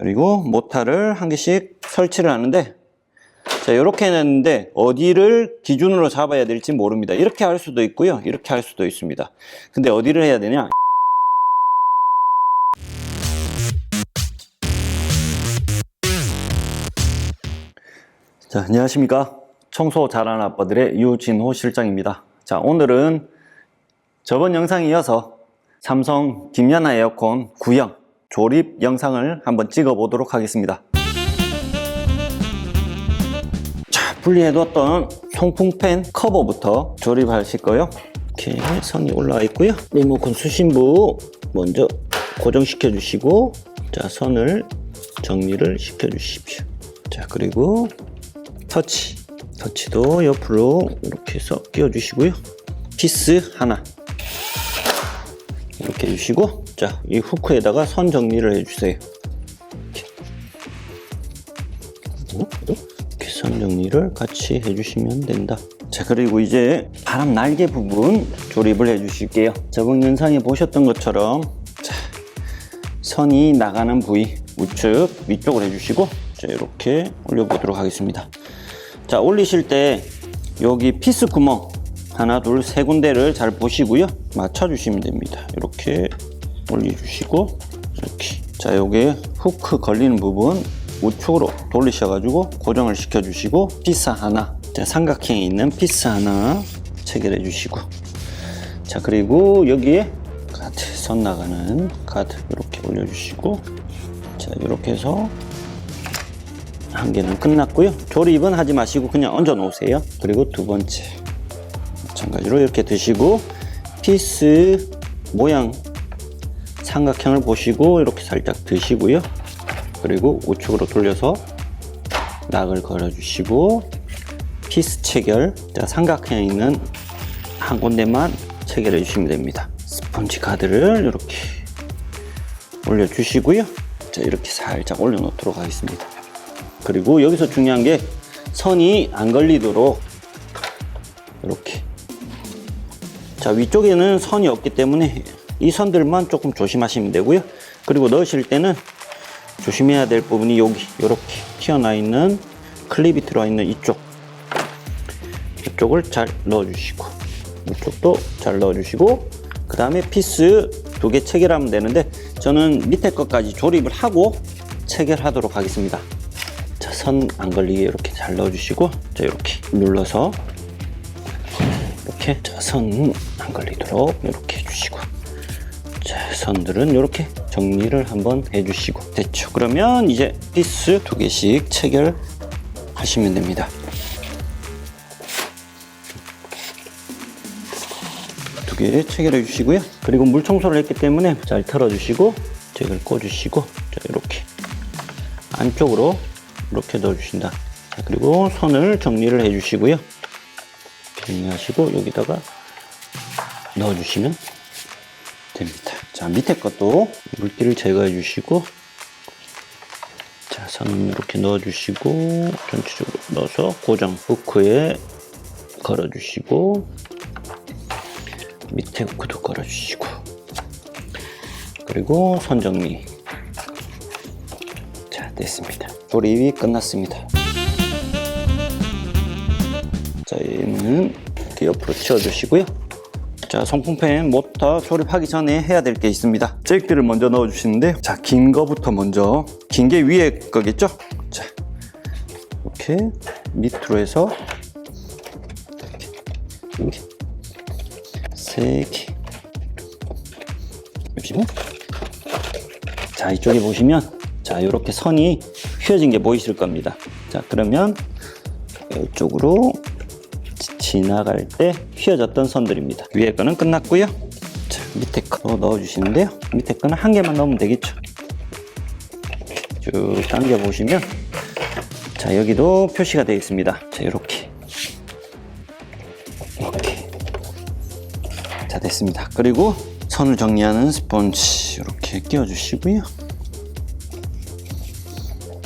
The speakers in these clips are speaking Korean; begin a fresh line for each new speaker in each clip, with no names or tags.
그리고 모타를 한 개씩 설치를 하는데 자 이렇게 해놨는데 어디를 기준으로 잡아야 될지 모릅니다. 이렇게 할 수도 있고요. 이렇게 할 수도 있습니다. 근데 어디를 해야 되냐? 자 안녕하십니까? 청소 잘하는 아빠들의 유진호 실장입니다. 자 오늘은 저번 영상에 이어서 삼성 김연아 에어컨 구형 조립 영상을 한번 찍어 보도록 하겠습니다. 자, 분리해뒀던 송풍팬 커버부터 조립하실 거요. 이렇게 선이 올라와 있고요. 리모컨 수신부 먼저 고정시켜 주시고, 자, 선을 정리를 시켜 주십시오. 자, 그리고 터치. 터치도 옆으로 이렇게 해서 끼워 주시고요. 피스 하나. 이렇게 해주시고 자 이 후크에다가 선 정리를 해주세요. 이렇게, 선 정리를 같이 해주시면 된다. 자 그리고 이제 바람 날개 부분 조립을 해 주실게요. 저번 영상에 보셨던 것처럼 자, 선이 나가는 부위 우측 위쪽을 해주시고 자 이렇게 올려보도록 하겠습니다. 자 올리실 때 여기 피스 구멍 하나 둘 세 군데를 잘 보시고요. 맞춰 주시면 됩니다. 이렇게 올려주시고 이렇게. 자 요게 후크 걸리는 부분 우측으로 돌리셔 가지고 고정을 시켜 주시고 피스 하나 자 삼각형에 있는 피스 하나 체결해 주시고. 자 그리고 여기에 카드 선 나가는 카드 이렇게 올려 주시고. 자 이렇게 해서 한 개는 끝났고요. 조립은 하지 마시고 그냥 얹어 놓으세요. 그리고 두 번째. 마찬가지로 이렇게 드시고 피스 모양 삼각형을 보시고 이렇게 살짝 드시고요. 그리고 우측으로 돌려서 락을 걸어 주시고 피스 체결 자 삼각형에 있는 한 군데만 체결해 주시면 됩니다. 스펀지 카드를 이렇게 올려 주시고요. 자 이렇게 살짝 올려 놓도록 하겠습니다. 그리고 여기서 중요한 게 선이 안 걸리도록 이렇게. 자 위쪽에는 선이 없기 때문에 이 선들만 조금 조심하시면 되고요. 그리고 넣으실 때는 조심해야 될 부분이 여기 이렇게 튀어나 있는 클립이 들어와 있는 이쪽. 이쪽을 잘 넣어 주시고 이쪽도 잘 넣어 주시고 그 다음에 피스 두 개 체결하면 되는데 저는 밑에 것까지 조립을 하고 체결하도록 하겠습니다. 자 선 안 걸리게 이렇게 잘 넣어 주시고 자 이렇게 눌러서 이렇게 선안 걸리도록 이렇게 자 선들은 이렇게 정리를 한번 해주시고. 됐죠. 그러면 이제 피스 두 개씩 체결하시면 됩니다. 두 개 체결해 주시고요. 그리고 물 청소를 했기 때문에 잘 털어 주시고 잭을 꽂 주시고 자 이렇게. 안쪽으로 이렇게 넣어 주신다. 자, 그리고 선을 정리를 해 주시고요. 정리하시고 여기다가 넣어주시면 됩니다. 자 밑에 것도 물기를 제거해 주시고 자 선은 이렇게 넣어 주시고 전체적으로 넣어서 고정 후크에 걸어 주시고 밑에 후크도 걸어 주시고 그리고 선 정리 자 됐습니다. 조립이 끝났습니다. 자, 얘는 이렇게 옆으로 치워 주시고요. 자, 송풍팬 모터 조립하기 전에 해야 될 게 있습니다. 잭들을 먼저 넣어주시는데, 자, 긴 거부터 먼저, 긴 게 위에 거겠죠? 자, 이렇게 밑으로 해서, 이렇게, 세 개. 보시고, 자, 이쪽에 보시면, 자, 이렇게 선이 휘어진 게 보이실 겁니다. 자, 그러면 이쪽으로 지나갈 때 휘어졌던 선들입니다. 위에 거는 끝났고요. 자, 밑에 거 넣어주시는데요. 밑에 거는 한 개만 넣으면 되겠죠. 쭉 당겨 보시면 자 여기도 표시가 되어 있습니다. 자 이렇게 이렇게 자 됐습니다. 그리고 선을 정리하는 스펀지 이렇게 끼워주시고요.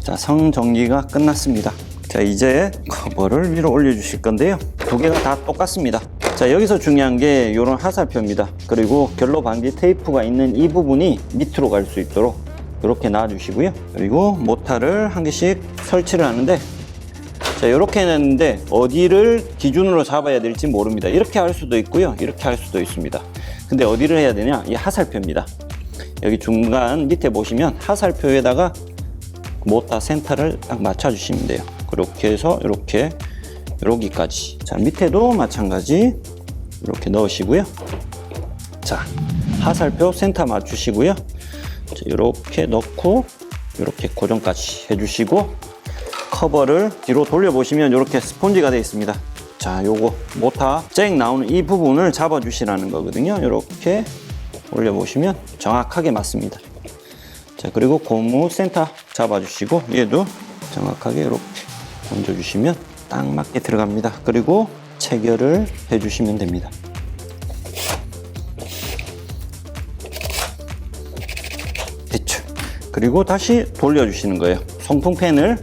자, 선 정리가 끝났습니다. 자, 이제 커버를 위로 올려주실 건데요. 두 개가 다 똑같습니다. 자, 여기서 중요한 게 이런 하살표입니다. 그리고 결로 방지 테이프가 있는 이 부분이 밑으로 갈 수 있도록 이렇게 놔주시고요. 그리고 모타를 한 개씩 설치를 하는데 자 이렇게 했는데 어디를 기준으로 잡아야 될지 모릅니다. 이렇게 할 수도 있고요. 이렇게 할 수도 있습니다. 근데 어디를 해야 되냐? 이 하살표입니다. 여기 중간 밑에 보시면 하살표에다가 모타 센터를 딱 맞춰 주시면 돼요. 그렇게 해서 이렇게 여기까지. 자 밑에도 마찬가지 이렇게 넣으시고요. 자 하살표 센터 맞추시고요. 자, 이렇게 넣고 이렇게 고정까지 해주시고 커버를 뒤로 돌려보시면 이렇게 스폰지가 되어 있습니다. 자, 요거 모타 쨍 나오는 이 부분을 잡아 주시라는 거거든요. 이렇게 올려보시면 정확하게 맞습니다. 자, 그리고 고무 센터 잡아 주시고 얘도 정확하게 이렇게 얹어 주시면 딱 맞게 들어갑니다. 그리고 체결을 해주시면 됩니다. 됐죠. 그리고 다시 돌려주시는 거예요. 송풍팬을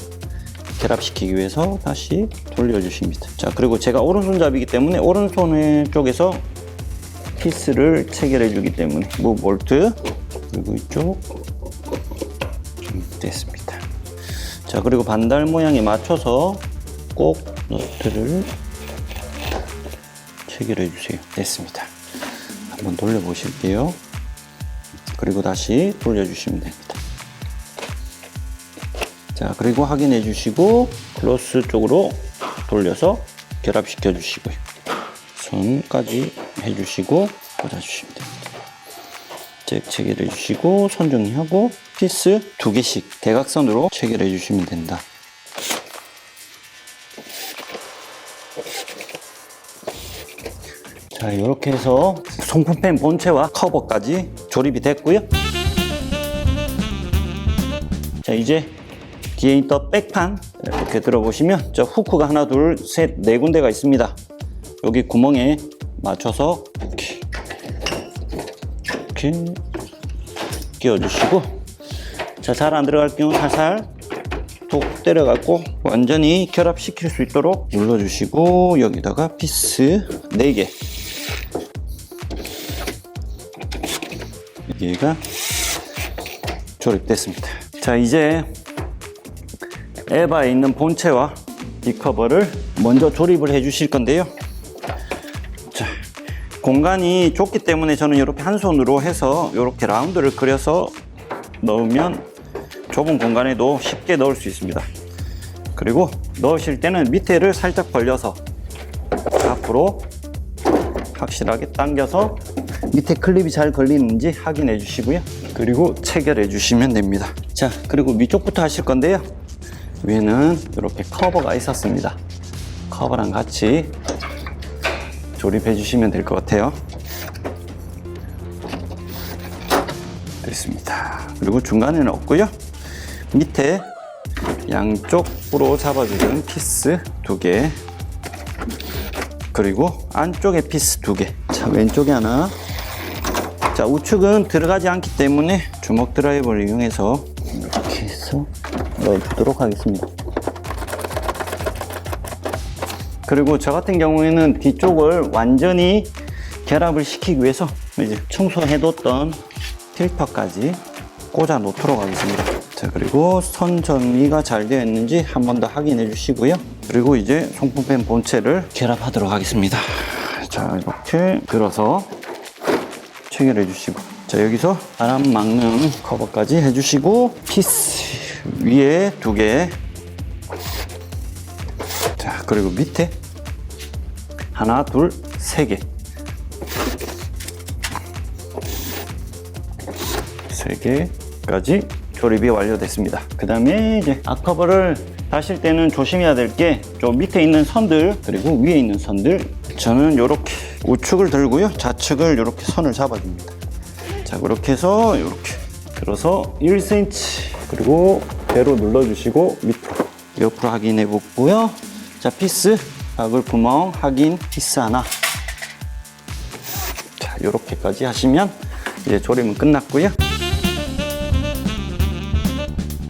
결합시키기 위해서 다시 돌려주십니다. 자, 그리고 제가 오른손잡이기 때문에 오른손 쪽에서 피스를 체결해 주기 때문에 무 볼트 그리고 이쪽 음, 됐습니다. 자, 그리고 반달 모양에 맞춰서 꼭 너트를 체결해 주세요. 됐습니다. 한번 돌려 보실게요. 그리고 다시 돌려 주시면 됩니다. 자, 그리고 확인해 주시고 클로스 쪽으로 돌려서 결합시켜 주시고요. 선까지 해 주시고 꽂아 주시면 됩니다. 잭 체결해 주시고 선 정리하고 피스 두 개씩 대각선으로 체결해 주시면 된다. 자, 이렇게 해서 송풍팬 본체와 커버까지 조립이 됐고요. 자, 이제 뒤에 있던 백판 이렇게 들어보시면 저 후크가 하나, 둘, 셋, 네 군데가 있습니다. 여기 구멍에 맞춰서 이렇게 이렇게 끼워주시고 자, 잘 안 들어갈 경우 살살 톡 때려갖고 완전히 결합시킬 수 있도록 눌러주시고 여기다가 피스 4개 여기가 조립됐습니다. 자, 이제 에바에 있는 본체와 이 커버를 먼저 조립을 해 주실 건데요. 자, 공간이 좁기 때문에 저는 이렇게 한 손으로 해서 이렇게 라운드를 그려서 넣으면 좁은 공간에도 쉽게 넣을 수 있습니다. 그리고 넣으실 때는 밑에를 살짝 벌려서 앞으로 확실하게 당겨서 밑에 클립이 잘 걸리는지 확인해 주시고요. 그리고 체결해 주시면 됩니다. 자, 그리고 위쪽부터 하실 건데요. 위에는 이렇게 커버가 있었습니다. 커버랑 같이 조립해 주시면 될 것 같아요. 됐습니다. 그리고 중간에는 없고요. 밑에 양쪽으로 잡아주는 피스 두 개. 그리고 안쪽에 피스 두 개. 자, 왼쪽에 하나. 자, 우측은 들어가지 않기 때문에 주먹 드라이버를 이용해서 이렇게 해서 넣어주도록 하겠습니다. 그리고 저 같은 경우에는 뒤쪽을 완전히 결합을 시키기 위해서 이제 청소해뒀던 필터까지 꽂아 놓도록 하겠습니다. 자, 그리고 선 정리가 잘 되어 있는지 한 번 더 확인해 주시고요. 그리고 이제 송풍팬 본체를 결합하도록 하겠습니다. 자, 이렇게 들어서 체결 해 주시고. 자, 여기서 바람 막는 커버까지 해주시고, 피스 위에 두 개. 자, 그리고 밑에 하나, 둘, 세 개. 세 개까지 조립이 완료됐습니다. 그 다음에 이제 앞커버를 다실 때는 조심해야 될게좀 밑에 있는 선들 그리고 위에 있는 선들 저는 이렇게 우측을 들고요 좌측을 이렇게 선을 잡아줍니다. 자 그렇게 해서 이렇게 들어서 1cm 그리고 배로 눌러주시고 밑으로 옆으로 확인해 보고요. 자 피스 바글 구멍 확인 피스 하나 자 이렇게까지 하시면 이제 조립은 끝났고요.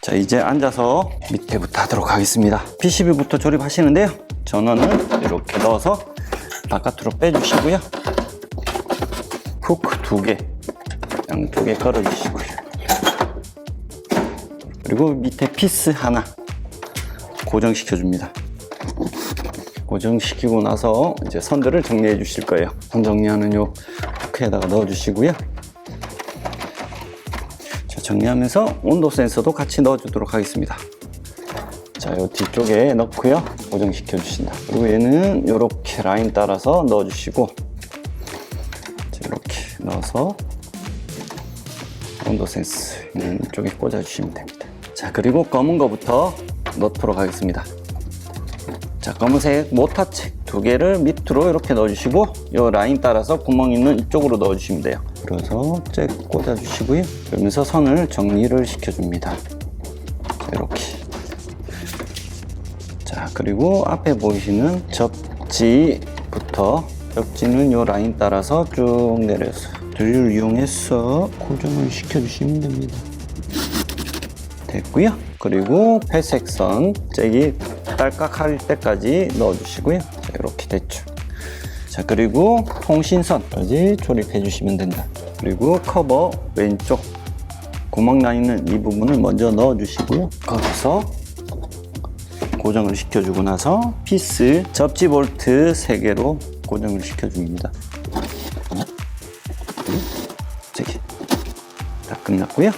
자 이제 앉아서 밑에부터 하도록 하겠습니다 PCB부터 조립하시는데요 전원을 이렇게 넣어서 바깥으로 빼주시고요 후크 두 개 양쪽에 걸어 주시고요 그리고 밑에 피스 하나 고정시켜 줍니다. 고정시키고 나서 이제 선들을 정리해 주실 거예요. 선 정리하는 요 포크에다가 넣어 주시고요. 자, 정리하면서 온도 센서도 같이 넣어 주도록 하겠습니다. 자, 요 뒤쪽에 넣고요. 고정시켜 주신다. 그리고 얘는 이렇게 라인 따라서 넣어 주시고 이렇게 넣어서 온도 센스 있는 쪽에 꽂아 주시면 됩니다. 자, 그리고 검은 거부터 넣도록 하겠습니다. 자, 검은색 모타책 두 개를 밑으로 이렇게 넣어주시고 이 라인 따라서 구멍 있는 이쪽으로 넣어주시면 돼요. 그래서 쫙 꽂아주시고요. 그러면서 선을 정리를 시켜줍니다. 자, 이렇게. 자, 그리고 앞에 보이시는 접지부터 접지는 이 라인 따라서 쭉 내려서 드릴을 이용해서 고정을 시켜주시면 됩니다. 됐고요. 그리고 회색선 잭이 딸깍 할 때까지 넣어주시고요. 자, 이렇게 됐죠. 자 그리고 통신선까지 조립해 주시면 된다. 그리고 커버 왼쪽 구멍 나 있는 이 부분을 먼저 넣어 주시고요. 거기서 고정을 시켜주고 나서 피스 접지 볼트 3개로 고정을 시켜줍니다. 저기 다 끝났고요.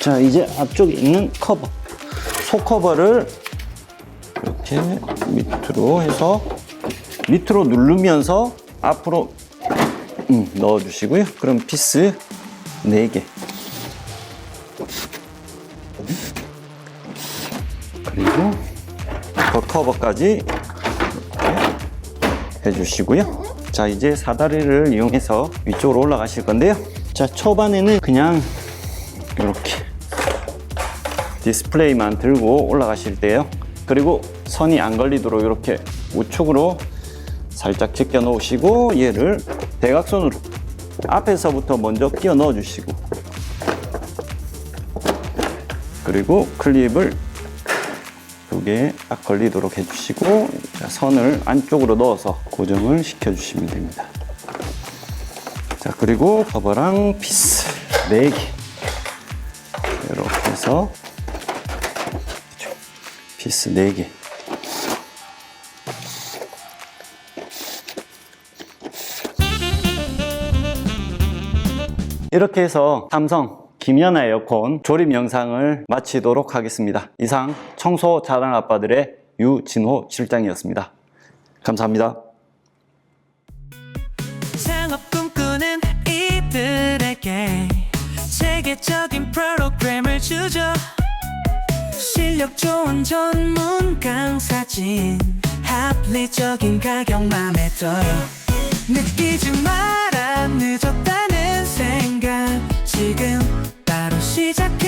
자 이제 앞쪽에 있는 커버 속 커버를 이렇게 밑으로 해서 밑으로 누르면서 앞으로 음, 넣어주시고요. 그럼 피스 4개 그리고 그 커버까지 이렇게 해주시고요. 자 이제 사다리를 이용해서 위쪽으로 올라가실 건데요. 자 초반에는 그냥 이렇게 디스플레이만 들고 올라가실 때요. 그리고 선이 안 걸리도록 이렇게 우측으로 살짝 제껴 놓으시고 얘를 대각선으로 앞에서부터 먼저 끼워 넣어 주시고 그리고 클립을 두개딱 걸리도록 해주시고 자, 선을 안쪽으로 넣어서 고정을 시켜주시면 됩니다. 자 그리고 커버랑 피스 4개 이렇게 해서 피스 4개 이렇게 해서 삼성 김연아 에어컨 조립 영상을 마치도록 하겠습니다. 이상 청소 자랑 아빠들의 유진호 실장이었습니다. 감사합니다.
창업 꿈꾸는 이들에게 세계적인 프로그램을 주죠 실력 좋은 전문 강사진 합리적인 가격 맘에 들어 느끼지 마라 늦었다 Gelecek